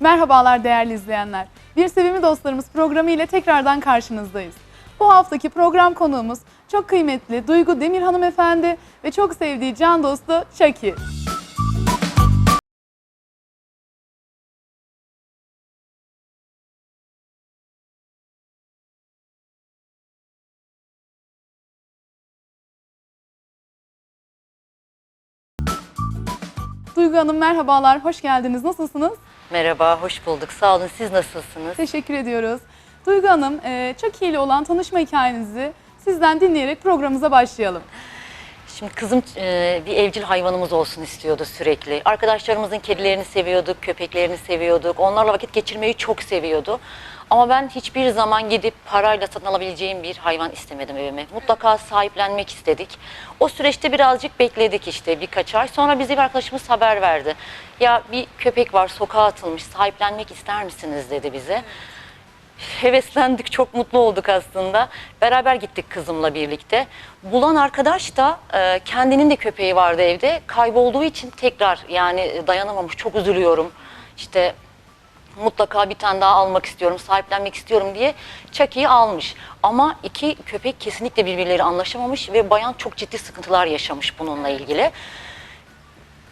Merhabalar değerli izleyenler. Bir Sevimli Dostlarımız programı ile tekrardan karşınızdayız. Bu haftaki program konuğumuz çok kıymetli Duygu Demir hanımefendi ve çok sevdiği can dostu Şaki. Duygu Hanım merhabalar, hoş geldiniz. Nasılsınız? Merhaba, hoş bulduk. Sağ olun. Siz nasılsınız? Teşekkür ediyoruz. Duygu Hanım, e, Chucky ile olan tanışma hikayenizi sizden dinleyerek programımıza başlayalım. Şimdi kızım e, bir evcil hayvanımız olsun istiyordu sürekli. Arkadaşlarımızın kedilerini seviyorduk, köpeklerini seviyorduk. Onlarla vakit geçirmeyi çok seviyordu. Ama ben hiçbir zaman gidip parayla satın alabileceğim bir hayvan istemedim evime. Mutlaka sahiplenmek istedik. O süreçte birazcık bekledik işte birkaç ay. Sonra bize bir arkadaşımız haber verdi. Ya bir köpek var sokağa atılmış sahiplenmek ister misiniz dedi bize. Heveslendik, çok mutlu olduk aslında. Beraber gittik kızımla birlikte. Bulan arkadaş da e, kendinin de köpeği vardı evde. Kaybolduğu için tekrar yani dayanamamış, çok üzülüyorum. İşte mutlaka bir tane daha almak istiyorum, sahiplenmek istiyorum diye Chucky'yi almış. Ama iki köpek kesinlikle birbirleri anlaşamamış ve bayan çok ciddi sıkıntılar yaşamış bununla ilgili.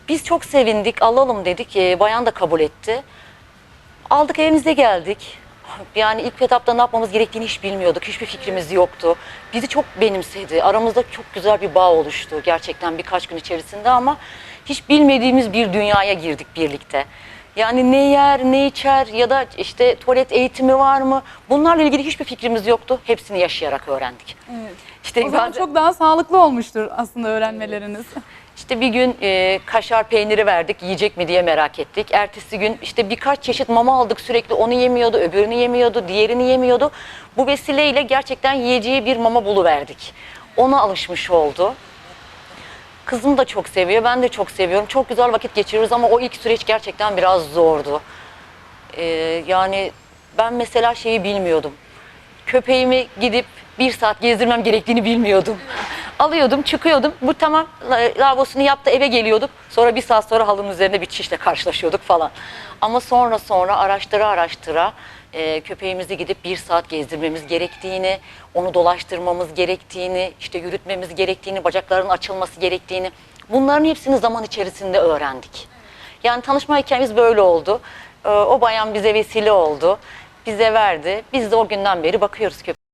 Biz çok sevindik, alalım dedik. E, bayan da kabul etti. Aldık evimize geldik. Yani ilk etapta ne yapmamız gerektiğini hiç bilmiyorduk. Hiçbir fikrimiz yoktu. Bizi çok benimsedi. Aramızda çok güzel bir bağ oluştu gerçekten birkaç gün içerisinde ama hiç bilmediğimiz bir dünyaya girdik birlikte. Yani ne yer, ne içer ya da işte tuvalet eğitimi var mı? Bunlarla ilgili hiçbir fikrimiz yoktu. Hepsini yaşayarak öğrendik. Evet. İşte O zaman bazen- çok daha sağlıklı olmuştur aslında öğrenmeleriniz. İşte bir gün e, kaşar peyniri verdik, yiyecek mi diye merak ettik. Ertesi gün işte birkaç çeşit mama aldık sürekli onu yemiyordu, öbürünü yemiyordu, diğerini yemiyordu. Bu vesileyle gerçekten yiyeceği bir mama buluverdik. Ona alışmış oldu. Kızım da çok seviyor, ben de çok seviyorum. Çok güzel vakit geçiriyoruz ama o ilk süreç gerçekten biraz zordu. E, yani ben mesela şeyi bilmiyordum köpeğimi gidip bir saat gezdirmem gerektiğini bilmiyordum. Alıyordum, çıkıyordum. Bu tamam la- lavabosunu yaptı eve geliyorduk. Sonra bir saat sonra halının üzerinde bir çişle karşılaşıyorduk falan. Ama sonra sonra araştıra araştıra e, köpeğimizi gidip bir saat gezdirmemiz gerektiğini, onu dolaştırmamız gerektiğini, işte yürütmemiz gerektiğini, bacaklarının açılması gerektiğini bunların hepsini zaman içerisinde öğrendik. Yani tanışma hikayemiz böyle oldu. E, o bayan bize vesile oldu. Bize verdi. Biz de o günden beri bakıyoruz köpeğe.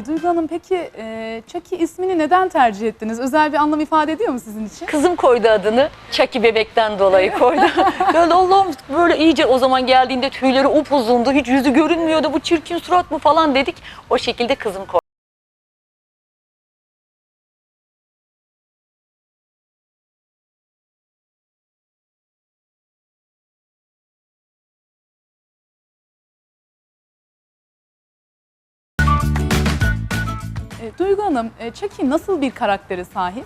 E, Duygu Hanım peki e, Chucky ismini neden tercih ettiniz? Özel bir anlam ifade ediyor mu sizin için? Kızım koydu adını. Çaki bebekten dolayı koydu. böyle Allah'ım böyle iyice o zaman geldiğinde tüyleri upuzundu. Hiç yüzü görünmüyordu. Bu çirkin surat mı falan dedik. O şekilde kızım koydu. E, Duygu Hanım, e, Chucky nasıl bir karaktere sahip?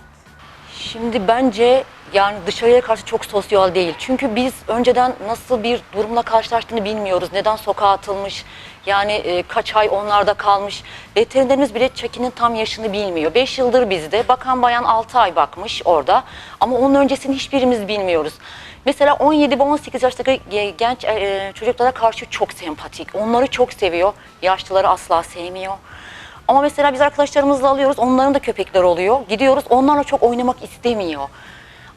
Şimdi bence yani dışarıya karşı çok sosyal değil. Çünkü biz önceden nasıl bir durumla karşılaştığını bilmiyoruz. Neden sokağa atılmış, yani e, kaç ay onlarda kalmış. Veterinerimiz bile Çeki'nin tam yaşını bilmiyor. 5 yıldır bizde. Bakan bayan 6 ay bakmış orada. Ama onun öncesini hiçbirimiz bilmiyoruz. Mesela 17 ve 18 yaştaki ge- genç e, çocuklara karşı çok sempatik. Onları çok seviyor. Yaşlıları asla sevmiyor. Ama mesela biz arkadaşlarımızla alıyoruz. Onların da köpekler oluyor. Gidiyoruz. Onlarla çok oynamak istemiyor.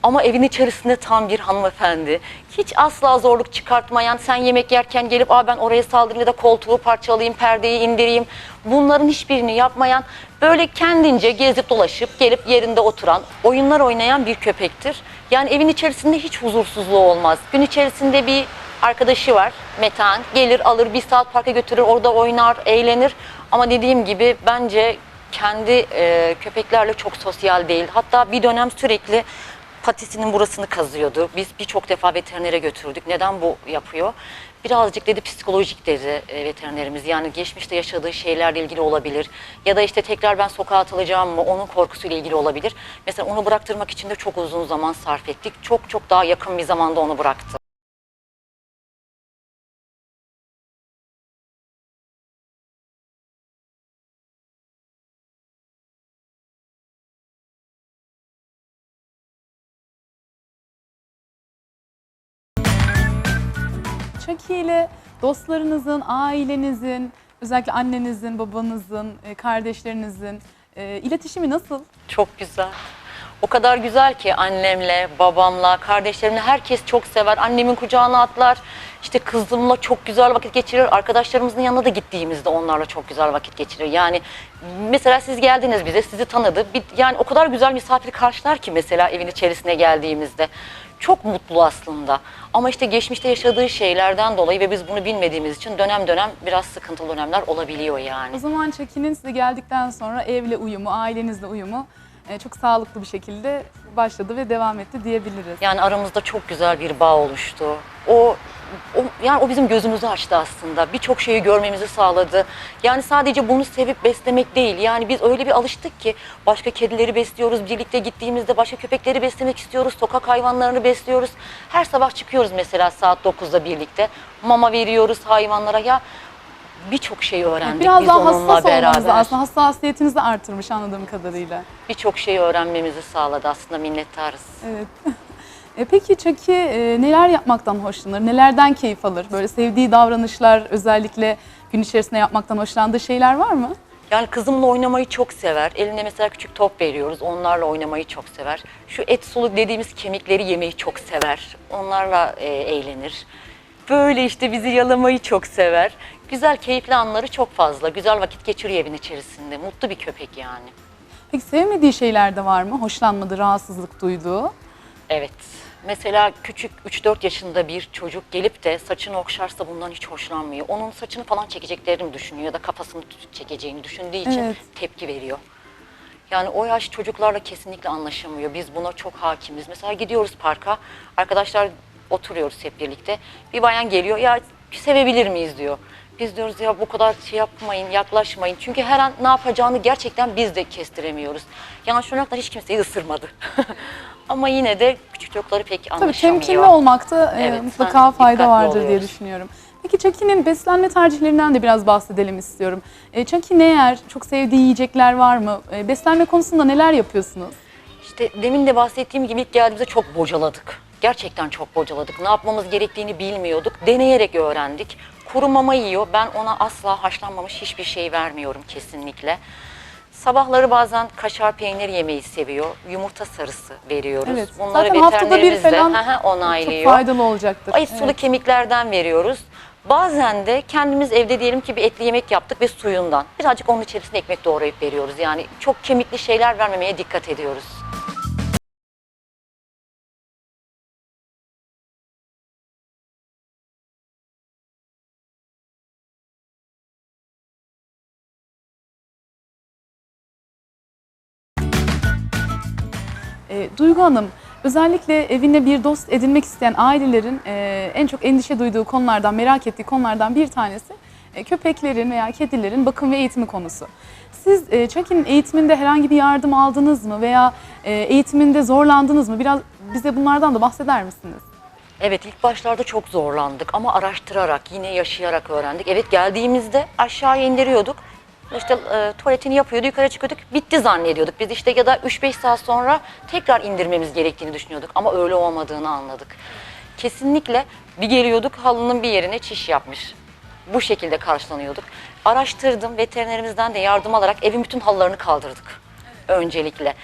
Ama evin içerisinde tam bir hanımefendi. Hiç asla zorluk çıkartmayan, sen yemek yerken gelip Aa, ben oraya saldırayım da koltuğu parçalayayım, perdeyi indireyim. Bunların hiçbirini yapmayan, böyle kendince gezip dolaşıp gelip yerinde oturan, oyunlar oynayan bir köpektir. Yani evin içerisinde hiç huzursuzluğu olmaz. Gün içerisinde bir arkadaşı var Metehan. Gelir alır bir saat parka götürür orada oynar eğlenir. Ama dediğim gibi bence kendi e, köpeklerle çok sosyal değil. Hatta bir dönem sürekli patisinin burasını kazıyordu. Biz birçok defa veterinere götürdük. Neden bu yapıyor? Birazcık dedi psikolojik dedi e, veterinerimiz. Yani geçmişte yaşadığı şeylerle ilgili olabilir. Ya da işte tekrar ben sokağa atılacağım mı onun korkusuyla ilgili olabilir. Mesela onu bıraktırmak için de çok uzun zaman sarf ettik. Çok çok daha yakın bir zamanda onu bıraktı. Dostlarınızın, ailenizin, özellikle annenizin, babanızın, e, kardeşlerinizin e, iletişimi nasıl? Çok güzel. O kadar güzel ki annemle, babamla, kardeşlerimle herkes çok sever. Annemin kucağına atlar. İşte kızımla çok güzel vakit geçirir. Arkadaşlarımızın yanına da gittiğimizde onlarla çok güzel vakit geçirir. Yani mesela siz geldiniz bize, sizi tanıdı. Bir, yani o kadar güzel misafir karşılar ki mesela evin içerisine geldiğimizde. Çok mutlu aslında. Ama işte geçmişte yaşadığı şeylerden dolayı ve biz bunu bilmediğimiz için dönem dönem biraz sıkıntılı dönemler olabiliyor yani. O zaman Chucky'nin size geldikten sonra evle uyumu, ailenizle uyumu e, çok sağlıklı bir şekilde başladı ve devam etti diyebiliriz. Yani aramızda çok güzel bir bağ oluştu. O, o yani o bizim gözümüzü açtı aslında. Birçok şeyi görmemizi sağladı. Yani sadece bunu sevip beslemek değil. Yani biz öyle bir alıştık ki başka kedileri besliyoruz. Birlikte gittiğimizde başka köpekleri beslemek istiyoruz. Sokak hayvanlarını besliyoruz. Her sabah çıkıyoruz mesela saat 9'da birlikte. Mama veriyoruz hayvanlara. Ya birçok şey öğrendik Biraz biz daha onunla beraber. aslında hassasiyetinizi artırmış anladığım kadarıyla. Birçok şeyi öğrenmemizi sağladı aslında minnettarız. Evet. E peki Chucky e, neler yapmaktan hoşlanır? Nelerden keyif alır? Böyle sevdiği davranışlar özellikle gün içerisinde yapmaktan hoşlandığı şeyler var mı? Yani kızımla oynamayı çok sever. Eline mesela küçük top veriyoruz. Onlarla oynamayı çok sever. Şu et sulu dediğimiz kemikleri yemeyi çok sever. Onlarla e, eğlenir. Böyle işte bizi yalamayı çok sever. Güzel, keyifli anları çok fazla. Güzel vakit geçiriyor evin içerisinde. Mutlu bir köpek yani. Peki sevmediği şeyler de var mı? Hoşlanmadığı, rahatsızlık duyduğu? Evet. Mesela küçük 3-4 yaşında bir çocuk gelip de saçını okşarsa bundan hiç hoşlanmıyor. Onun saçını falan çekeceklerini düşünüyor ya da kafasını çekeceğini düşündüğü için Evet. tepki veriyor. Yani o yaş çocuklarla kesinlikle anlaşamıyor. Biz buna çok hakimiz. Mesela gidiyoruz parka, arkadaşlar oturuyoruz hep birlikte. Bir bayan geliyor, ya sevebilir miyiz diyor. Biz diyoruz ya bu kadar şey yapmayın, yaklaşmayın. Çünkü her an ne yapacağını gerçekten biz de kestiremiyoruz. Yani şu ana kadar hiç kimseyi ısırmadı. Ama yine de küçük çocukları pek Tabii anlaşamıyor. temkinli olmakta e, Evet, mutlaka fayda dikkatli vardır diye oluyoruz. düşünüyorum. Peki Chucky'nin beslenme tercihlerinden de biraz bahsedelim istiyorum. E, Chucky ne yer? Çok sevdiği yiyecekler var mı? E, beslenme konusunda neler yapıyorsunuz? İşte demin de bahsettiğim gibi ilk geldiğimizde çok bocaladık. Gerçekten çok bocaladık. Ne yapmamız gerektiğini bilmiyorduk. Deneyerek öğrendik. Kuru mama yiyor. Ben ona asla haşlanmamış hiçbir şey vermiyorum kesinlikle. Sabahları bazen kaşar peynir yemeyi seviyor. Yumurta sarısı veriyoruz. Evet. Bunları Zaten haftada bir falan hı, çok onaylıyor. faydalı olacaktır. Ay sulu Evet. kemiklerden veriyoruz. Bazen de kendimiz evde diyelim ki bir etli yemek yaptık ve suyundan. Birazcık onun içerisine ekmek doğrayıp veriyoruz. Yani çok kemikli şeyler vermemeye dikkat ediyoruz. Duygu Hanım, özellikle evine bir dost edinmek isteyen ailelerin e, en çok endişe duyduğu konulardan, merak ettiği konulardan bir tanesi e, köpeklerin veya kedilerin bakım ve eğitimi konusu. Siz e, Chucky'nin eğitiminde herhangi bir yardım aldınız mı veya e, eğitiminde zorlandınız mı? Biraz bize bunlardan da bahseder misiniz? Evet ilk başlarda çok zorlandık ama araştırarak yine yaşayarak öğrendik. Evet geldiğimizde aşağıya indiriyorduk. İşte e, tuvaletini yapıyordu, yukarı çıkıyorduk. Bitti zannediyorduk. Biz işte ya da 3-5 saat sonra tekrar indirmemiz gerektiğini düşünüyorduk. Ama öyle olmadığını anladık. Kesinlikle bir geliyorduk halının bir yerine çiş yapmış. Bu şekilde karşılanıyorduk. Araştırdım, veterinerimizden de yardım alarak evin bütün halılarını kaldırdık öncelikle.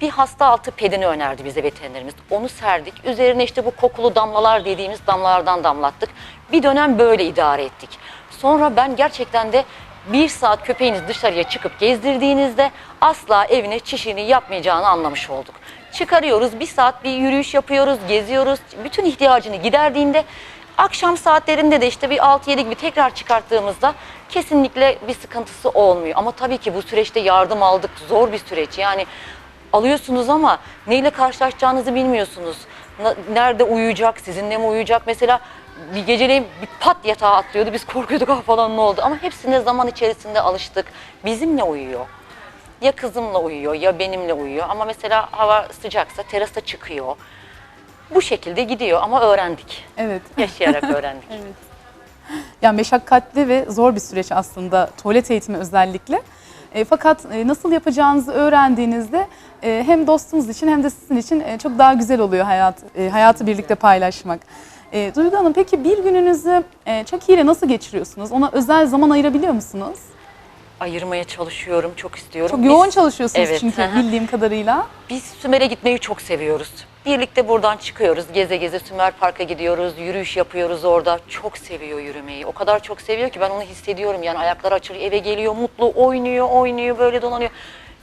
Bir hasta altı pedini önerdi bize veterinerimiz. Onu serdik. Üzerine işte bu kokulu damlalar dediğimiz damlalardan damlattık. Bir dönem böyle idare ettik. Sonra ben gerçekten de bir saat köpeğiniz dışarıya çıkıp gezdirdiğinizde asla evine çişini yapmayacağını anlamış olduk. Çıkarıyoruz, bir saat bir yürüyüş yapıyoruz, geziyoruz. Bütün ihtiyacını giderdiğinde akşam saatlerinde de işte bir 6-7 gibi tekrar çıkarttığımızda kesinlikle bir sıkıntısı olmuyor. Ama tabii ki bu süreçte yardım aldık. Zor bir süreç. Yani alıyorsunuz ama neyle karşılaşacağınızı bilmiyorsunuz. Nerede uyuyacak, sizinle mi uyuyacak? Mesela bir geceleyin bir pat yatağa atlıyordu. Biz korkuyorduk ah falan ne oldu? Ama hepsine zaman içerisinde alıştık. Bizimle uyuyor. Ya kızımla uyuyor ya benimle uyuyor. Ama mesela hava sıcaksa terasa çıkıyor. Bu şekilde gidiyor ama öğrendik. Evet. Yaşayarak öğrendik. Evet. Yani meşakkatli ve zor bir süreç aslında tuvalet eğitimi özellikle. E, fakat e, nasıl yapacağınızı öğrendiğinizde e, hem dostunuz için hem de sizin için e, çok daha güzel oluyor hayat e, hayatı birlikte paylaşmak. E, Duygu Hanım peki bir gününüzü e, Chucky ile nasıl geçiriyorsunuz? Ona özel zaman ayırabiliyor musunuz? Ayırmaya çalışıyorum, çok istiyorum. Çok Biz- yoğun çalışıyorsunuz Evet, çünkü hı. bildiğim kadarıyla. Biz Sümer'e gitmeyi çok seviyoruz. Birlikte buradan çıkıyoruz, geze geze Sümer Park'a gidiyoruz, yürüyüş yapıyoruz orada. Çok seviyor yürümeyi. O kadar çok seviyor ki ben onu hissediyorum. Yani ayakları açılıyor, eve geliyor, mutlu, oynuyor, oynuyor, böyle dolanıyor.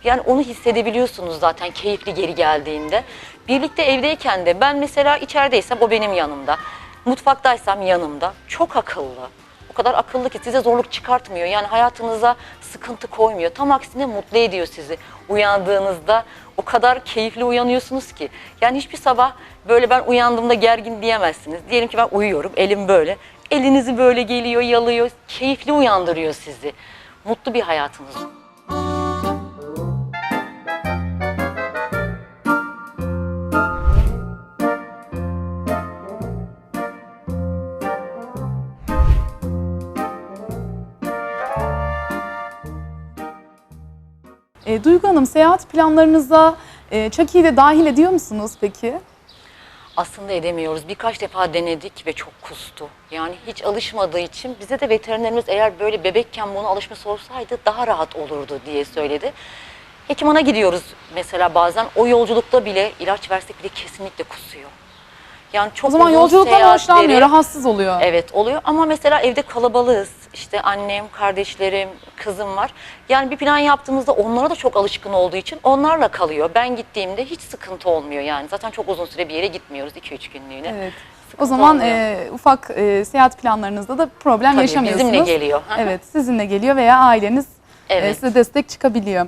Yani onu hissedebiliyorsunuz zaten keyifli geri geldiğinde. Birlikte evdeyken de ben mesela içerideysem o benim yanımda. Mutfaktaysam yanımda. Çok akıllı. O kadar akıllı ki size zorluk çıkartmıyor. Yani hayatınıza sıkıntı koymuyor. Tam aksine mutlu ediyor sizi. Uyandığınızda o kadar keyifli uyanıyorsunuz ki. Yani hiçbir sabah böyle ben uyandığımda gergin diyemezsiniz. Diyelim ki ben uyuyorum, elim böyle. Elinizi böyle geliyor, yalıyor. Keyifli uyandırıyor sizi. Mutlu bir hayatınız. Duygu Hanım seyahat planlarınıza e, Chucky'yi de dahil ediyor musunuz peki? Aslında edemiyoruz. Birkaç defa denedik ve çok kustu. Yani hiç alışmadığı için bize de veterinerimiz eğer böyle bebekken buna alışması olsaydı daha rahat olurdu diye söyledi. Hekimana gidiyoruz mesela bazen. O yolculukta bile ilaç versek bile kesinlikle kusuyor. Yani çok O zaman uzun yolculuktan seyahatleri- hoşlanmıyor, rahatsız oluyor. Evet oluyor ama mesela evde kalabalığız. İşte annem, kardeşlerim, kızım var. Yani bir plan yaptığımızda onlara da çok alışkın olduğu için onlarla kalıyor. Ben gittiğimde hiç sıkıntı olmuyor yani. Zaten çok uzun süre bir yere gitmiyoruz 2-3 günlüğüne. Evet. O zaman olmuyor. e, ufak e, seyahat planlarınızda da problem Tabii, yaşamıyorsunuz. bizimle geliyor. Hı hı. Evet, sizinle geliyor veya aileniz e, Evet. size destek çıkabiliyor.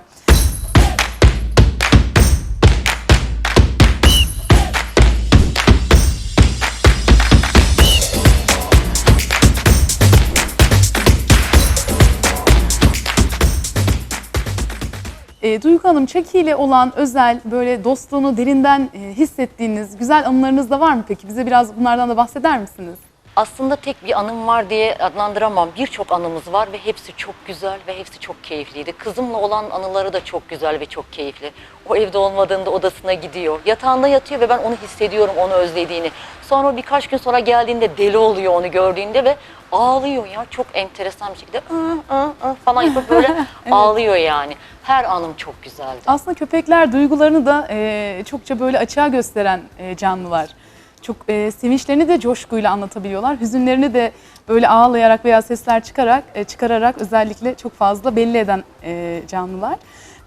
E, Duygu Hanım, Chucky ile olan özel böyle dostluğunu derinden e, hissettiğiniz güzel anılarınız da var mı peki? Bize biraz bunlardan da bahseder misiniz? Aslında tek bir anım var diye adlandıramam. Birçok anımız var ve hepsi çok güzel ve hepsi çok keyifliydi. Kızımla olan anıları da çok güzel ve çok keyifli. O evde olmadığında odasına gidiyor. Yatağında yatıyor ve ben onu hissediyorum onu özlediğini. Sonra o birkaç gün sonra geldiğinde deli oluyor onu gördüğünde ve ağlıyor ya. Çok enteresan bir şekilde ı, ı, ı falan yapıp böyle ağlıyor yani. Her anım çok güzeldi. Aslında köpekler duygularını da e, çokça böyle açığa gösteren e, canlılar. Çok e, sevinçlerini de coşkuyla anlatabiliyorlar. Hüzünlerini de böyle ağlayarak veya sesler çıkarak e, çıkararak özellikle çok fazla belli eden e, canlılar.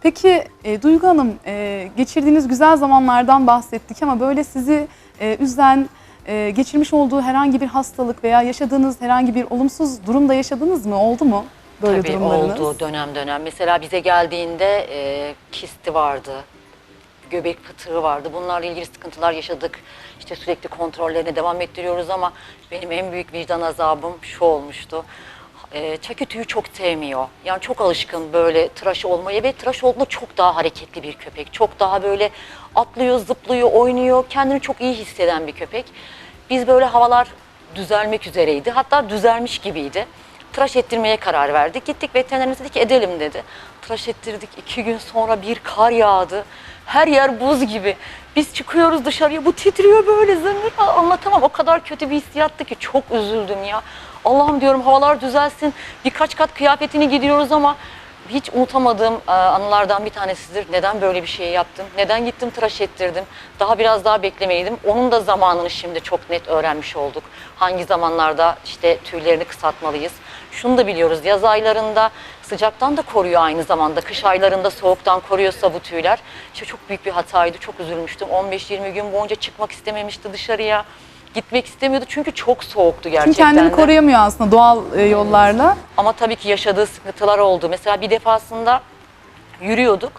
Peki e, Duygu Hanım e, geçirdiğiniz güzel zamanlardan bahsettik ama böyle sizi e, üzen, e, geçirmiş olduğu herhangi bir hastalık veya yaşadığınız herhangi bir olumsuz durumda yaşadınız mı? Oldu mu böyle Tabii durumlarınız? oldu dönem dönem. Mesela bize geldiğinde e, kisti vardı, göbek fıtığı vardı. Bunlarla ilgili sıkıntılar yaşadık. İşte sürekli kontrollerine devam ettiriyoruz ama benim en büyük vicdan azabım şu olmuştu. E, çaki tüyü çok sevmiyor. Yani çok alışkın böyle tıraş olmaya ve tıraş olduğunda çok daha hareketli bir köpek. Çok daha böyle atlıyor, zıplıyor, oynuyor. Kendini çok iyi hisseden bir köpek. Biz böyle havalar düzelmek üzereydi. Hatta düzelmiş gibiydi tıraş ettirmeye karar verdik. Gittik veterinerimiz dedi ki edelim dedi. Tıraş ettirdik. iki gün sonra bir kar yağdı. Her yer buz gibi. Biz çıkıyoruz dışarıya bu titriyor böyle zıngır. Aa, Anlatamam o kadar kötü bir hissiyattı ki çok üzüldüm ya. Allah'ım diyorum havalar düzelsin. Birkaç kat kıyafetini gidiyoruz ama hiç unutamadığım e, anılardan bir tanesidir. Neden böyle bir şey yaptım? Neden gittim tıraş ettirdim? Daha biraz daha beklemeliydim. Onun da zamanını şimdi çok net öğrenmiş olduk. Hangi zamanlarda işte tüylerini kısaltmalıyız. Şunu da biliyoruz yaz aylarında sıcaktan da koruyor aynı zamanda. Kış aylarında soğuktan koruyorsa bu tüyler. İşte çok büyük bir hataydı. Çok üzülmüştüm. 15-20 gün boyunca çıkmak istememişti dışarıya. Gitmek istemiyordu çünkü çok soğuktu gerçekten Çünkü kendini de. koruyamıyor aslında doğal e, yollarla. Ama tabii ki yaşadığı sıkıntılar oldu. Mesela bir defasında yürüyorduk.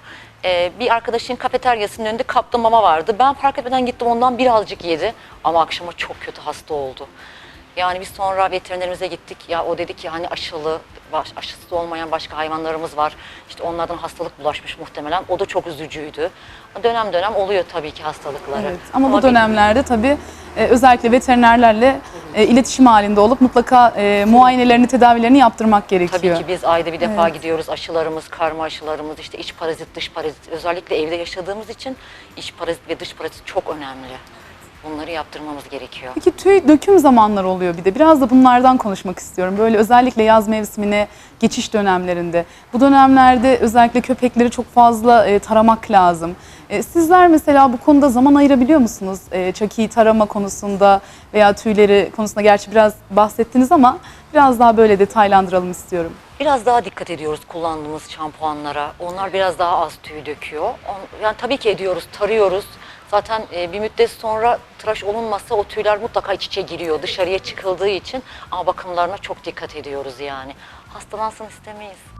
Ee, bir arkadaşın kafeteryasının önünde kapta mama vardı. Ben fark etmeden gittim ondan birazcık yedi. Ama akşama çok kötü hasta oldu. Yani biz sonra veterinerimize gittik. Ya o dedi ki hani aşılı, baş, aşısı olmayan başka hayvanlarımız var. İşte onlardan hastalık bulaşmış muhtemelen. O da çok üzücüydü. Dönem dönem oluyor tabii ki hastalıkları. Evet. Ama, bu bir- dönemlerde tabii e, özellikle veterinerlerle e, iletişim halinde olup mutlaka e, muayenelerini, tedavilerini yaptırmak gerekiyor. Tabii ki biz ayda bir defa gidiyoruz. Aşılarımız, karma aşılarımız, işte iç parazit, dış parazit. Özellikle evde yaşadığımız için iç parazit ve dış parazit çok önemli. Bunları yaptırmamız gerekiyor. Peki tüy döküm zamanları oluyor bir de. Biraz da bunlardan konuşmak istiyorum. Böyle özellikle yaz mevsimine geçiş dönemlerinde. Bu dönemlerde özellikle köpekleri çok fazla e, taramak lazım. E, sizler mesela bu konuda zaman ayırabiliyor musunuz? E, çakiyi tarama konusunda veya tüyleri konusunda gerçi biraz bahsettiniz ama biraz daha böyle detaylandıralım istiyorum. Biraz daha dikkat ediyoruz kullandığımız şampuanlara. Onlar biraz daha az tüy döküyor. On- Yani tabii ki ediyoruz, tarıyoruz. Zaten e, bir müddet sonra tıraş olunmazsa o tüyler mutlaka iç içe giriyor dışarıya çıkıldığı için. Ama bakımlarına çok dikkat ediyoruz yani. Hastalansın istemeyiz.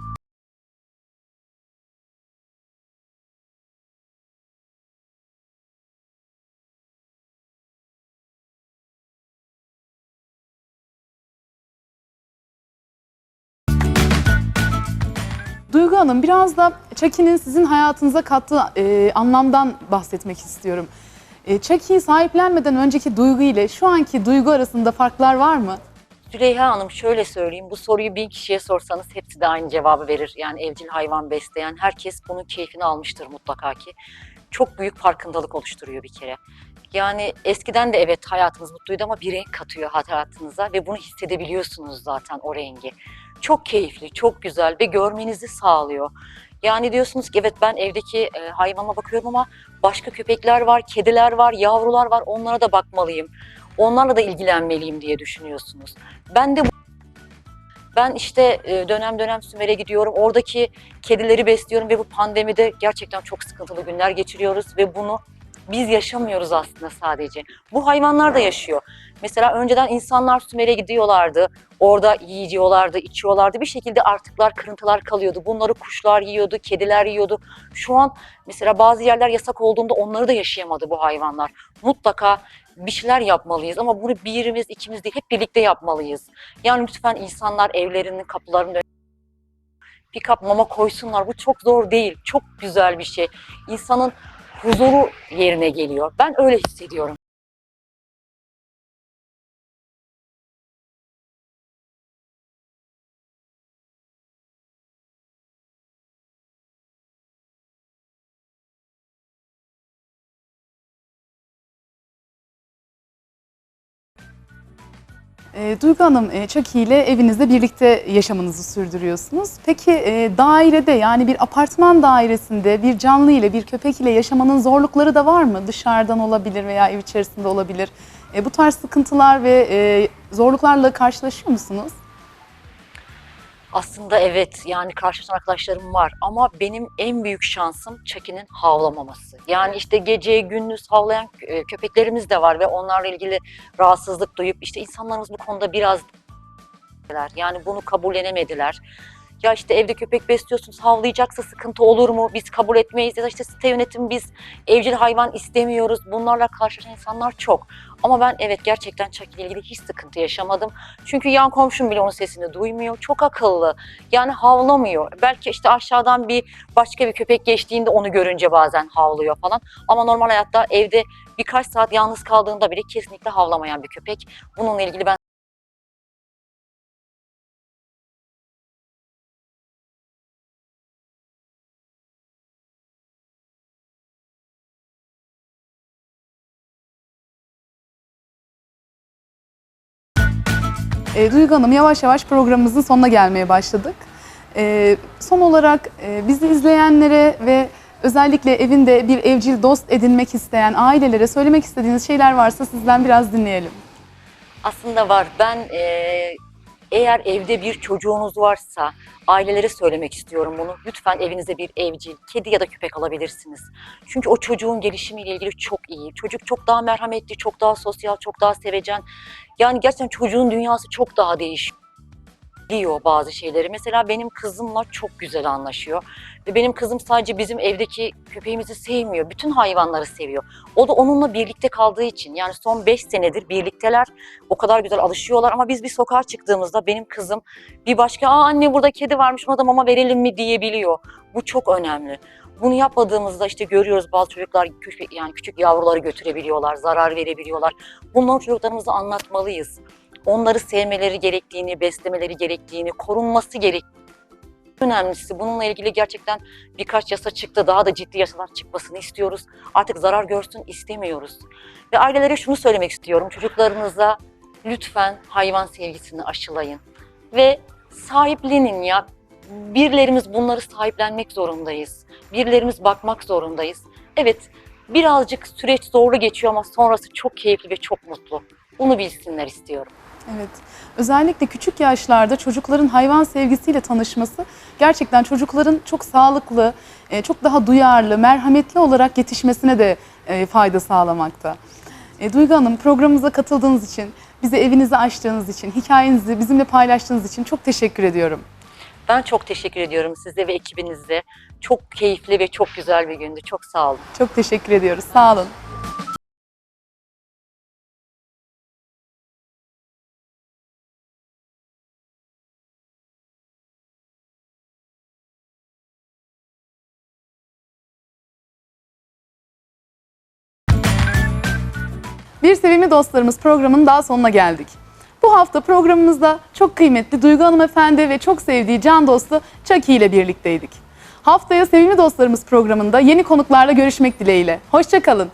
Duygu Hanım biraz da Chucky'nin sizin hayatınıza kattığı e, anlamdan bahsetmek istiyorum. E, Chucky'yi sahiplenmeden önceki Duygu ile şu anki Duygu arasında farklar var mı? Züleyha Hanım şöyle söyleyeyim, bu soruyu bin kişiye sorsanız hepsi de aynı cevabı verir. Yani evcil hayvan besleyen herkes bunun keyfini almıştır mutlaka ki. Çok büyük farkındalık oluşturuyor bir kere. Yani eskiden de evet hayatımız mutluydu ama bir renk katıyor hayatınıza ve bunu hissedebiliyorsunuz zaten o rengi. Çok keyifli, çok güzel ve görmenizi sağlıyor. Yani diyorsunuz ki evet ben evdeki e, hayvanıma bakıyorum ama başka köpekler var, kediler var, yavrular var onlara da bakmalıyım. Onlarla da ilgilenmeliyim diye düşünüyorsunuz. Ben de bu- ben işte e, dönem dönem Sümer'e gidiyorum. Oradaki kedileri besliyorum ve bu pandemide gerçekten çok sıkıntılı günler geçiriyoruz ve bunu biz yaşamıyoruz aslında sadece. Bu hayvanlar da yaşıyor. Mesela önceden insanlar Sümer'e gidiyorlardı. Orada yiyorlardı, içiyorlardı. Bir şekilde artıklar, kırıntılar kalıyordu. Bunları kuşlar yiyordu, kediler yiyordu. Şu an mesela bazı yerler yasak olduğunda onları da yaşayamadı bu hayvanlar. Mutlaka bir şeyler yapmalıyız ama bunu birimiz, ikimiz değil, hep birlikte yapmalıyız. Yani lütfen insanlar evlerinin kapılarının önüne pick-up mama koysunlar. Bu çok zor değil. Çok güzel bir şey. İnsanın huzuru yerine geliyor. Ben öyle hissediyorum. E, Duygu Hanım, e, Chucky ile evinizde birlikte yaşamınızı sürdürüyorsunuz. Peki e, dairede yani bir apartman dairesinde bir canlı ile bir köpek ile yaşamanın zorlukları da var mı? Dışarıdan olabilir veya ev içerisinde olabilir. E, bu tarz sıkıntılar ve e, zorluklarla karşılaşıyor musunuz? Aslında evet yani karşılaşan arkadaşlarım var ama benim en büyük şansım Chucky'nin havlamaması. Yani işte gece gündüz havlayan e, köpeklerimiz de var ve onlarla ilgili rahatsızlık duyup işte insanlarımız bu konuda biraz yani bunu kabullenemediler. Ya işte evde köpek besliyorsunuz havlayacaksa sıkıntı olur mu? Biz kabul etmeyiz ya da işte site yönetimi biz evcil hayvan istemiyoruz. Bunlarla karşılaşan insanlar çok. Ama ben evet gerçekten Chucky ile ilgili hiç sıkıntı yaşamadım. Çünkü yan komşum bile onun sesini duymuyor. Çok akıllı. Yani havlamıyor. Belki işte aşağıdan bir başka bir köpek geçtiğinde onu görünce bazen havlıyor falan. Ama normal hayatta evde birkaç saat yalnız kaldığında bile kesinlikle havlamayan bir köpek. Bununla ilgili ben E, Duygu Hanım yavaş yavaş programımızın sonuna gelmeye başladık. E, son olarak e, bizi izleyenlere ve özellikle evinde bir evcil dost edinmek isteyen ailelere söylemek istediğiniz şeyler varsa sizden biraz dinleyelim. Aslında var. Ben eee, eğer evde bir çocuğunuz varsa ailelere söylemek istiyorum bunu. Lütfen evinize bir evcil, kedi ya da köpek alabilirsiniz. Çünkü o çocuğun gelişimiyle ilgili çok iyi. Çocuk çok daha merhametli, çok daha sosyal, çok daha sevecen. Yani gerçekten çocuğun dünyası çok daha değişiyor biliyor bazı şeyleri. Mesela benim kızımla çok güzel anlaşıyor. Ve benim kızım sadece bizim evdeki köpeğimizi sevmiyor. Bütün hayvanları seviyor. O da onunla birlikte kaldığı için. Yani son 5 senedir birlikteler. O kadar güzel alışıyorlar ama biz bir sokağa çıktığımızda benim kızım bir başka aa anne burada kedi varmış ona da mama verelim mi diyebiliyor. Bu çok önemli. Bunu yapmadığımızda işte görüyoruz bazı çocuklar küçük, yani küçük yavruları götürebiliyorlar, zarar verebiliyorlar. Bunları çocuklarımıza anlatmalıyız. Onları sevmeleri gerektiğini, beslemeleri gerektiğini, korunması gerektiğini. Önemlisi bununla ilgili gerçekten birkaç yasa çıktı. Daha da ciddi yasalar çıkmasını istiyoruz. Artık zarar görsün istemiyoruz. Ve ailelere şunu söylemek istiyorum. Çocuklarınıza lütfen hayvan sevgisini aşılayın. Ve sahiplenin ya. Birilerimiz bunları sahiplenmek zorundayız. Birilerimiz bakmak zorundayız. Evet birazcık süreç zorlu geçiyor ama sonrası çok keyifli ve çok mutlu. Bunu bilsinler istiyorum. Evet. Özellikle küçük yaşlarda çocukların hayvan sevgisiyle tanışması gerçekten çocukların çok sağlıklı, e, çok daha duyarlı, merhametli olarak yetişmesine de e, fayda sağlamakta. E, Duygu Hanım programımıza katıldığınız için, bize evinizi açtığınız için, hikayenizi bizimle paylaştığınız için çok teşekkür ediyorum. Ben çok teşekkür ediyorum size ve ekibinize. Çok keyifli ve çok güzel bir gündü. Çok sağ olun. Çok teşekkür ediyoruz. Sağ olun. Bir Sevimli Dostlarımız programının daha sonuna geldik. Bu hafta programımızda çok kıymetli Duygu Hanımefendi ve çok sevdiği can dostu Chucky ile birlikteydik. Haftaya Sevimli Dostlarımız programında yeni konuklarla görüşmek dileğiyle. Hoşçakalın.